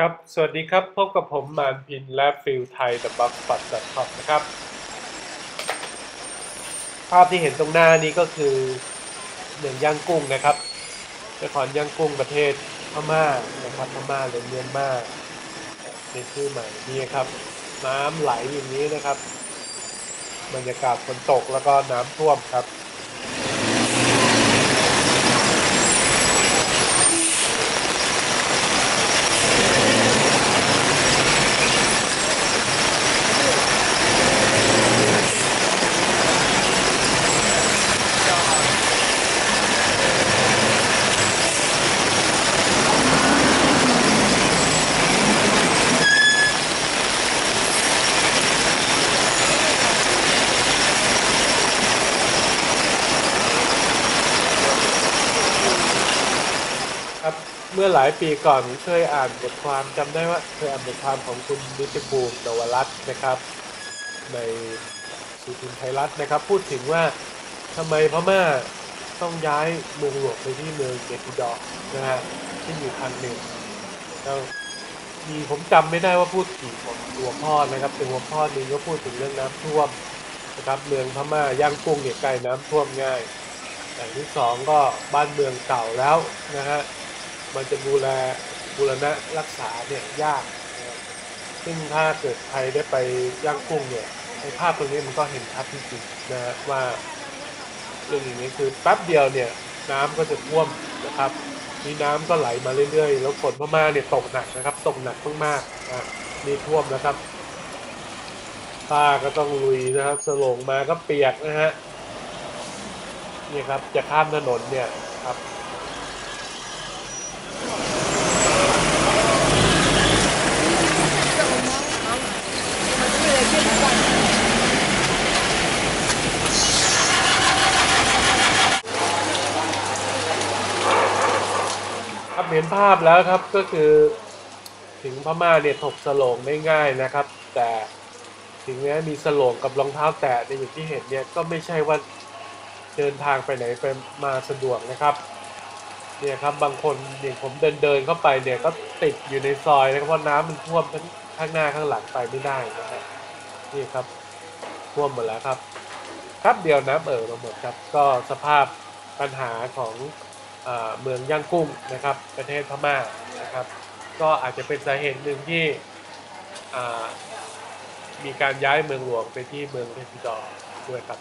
ครับ สวัสดีครับ พบกับผมมานพินและฟิลไทย The Box Spot com นะครับ ภาพที่เห็นตรงหน้านี้ก็คือเมืองย่างกุ้งนะครับนครย่างกุ้งประเทศพม่านะครับพม่าหรือเมียนมาเป็นชื่อใหม่นี่ครับ น้ำไหลอย่างนี้นะครับ บรรยากาศฝนตกแล้วก็น้ำท่วมครับ เมื่อหลายปีก่อนผมเคยอ่านบทความจำได้ว่าเคยอ่านบทความของคุณนิติภูมินวรัตน์นะครับ ในสุพิมพ์ไทยรัฐนะครับ พูดถึงว่าทำไมพม่าต้องย้ายเมืองหลวงไปที่เมืองเนปิดอร์นะฮะที่อยู่ทางเหนือแล้วมีผมจำไม่ได้ว่าพูดกี่หัวข้อนะครับแต่หัวข้อหนึ่งก็พูดถึงเรื่องน้ำท่วมนะครับเมืองพม่าย่างกุ้งเนี่ยใกล้น้ำท่วมง่ายอย่างที่สองก็บ้านเมืองเก่าแล้วนะฮะ มันจะบูรณบูรณะรักษาเนี่ยยากนะครับซึ่งถ้าเกิดใครได้ไปย่างกุ้งเนี่ยในภาพตรงนี้มันก็เห็นชัดจริงๆนะว่าเรื่องอย่างนี้คือแป๊บเดียวเนี่ยน้ำก็จะท่วมนะครับ มีน้ำก็ไหลมาเรื่อยๆ แล้วฝนพม่าเนี่ยตกหนักนะครับ ตกหนักมากๆนะมีท่วมนะครับป้าก็ต้องลุยนะครับ สลงมาก็เปียกนะฮะนี่ครับจะข้ามถนนเนี่ยครับ ครับ เห็นภาพแล้วครับก็คือถึงพม่าเนี่ยถกสโลงได้ง่ายนะครับ แต่ถึงแม้มีสโลงกับรองเท้าแตะในอย่างที่เห็นเนี่ยก็ไม่ใช่ว่าเดินทางไปไหนไปมาสะดวกนะครับเนี่ยครับบางคนอย่างผมเดินเดินเข้าไปเนี่ยก็ติดอยู่ในซอยนะครับเพราะน้ำมันท่วมทั้งข้างหน้าข้างหลังไปไม่ได้นะครับนี่ครับท่วมหมดแล้วครับครับเดียวน้ำเอ่อมาหมดครับ ก็สภาพปัญหาของ เมืองย่างกุ้งนะครับ ประเทศพม่านะครับ ก็อาจจะเป็นสาเหตุหนึ่งที่มีการย้ายเมืองหลวงไปที่เมืองเทพิดอด้วยครับ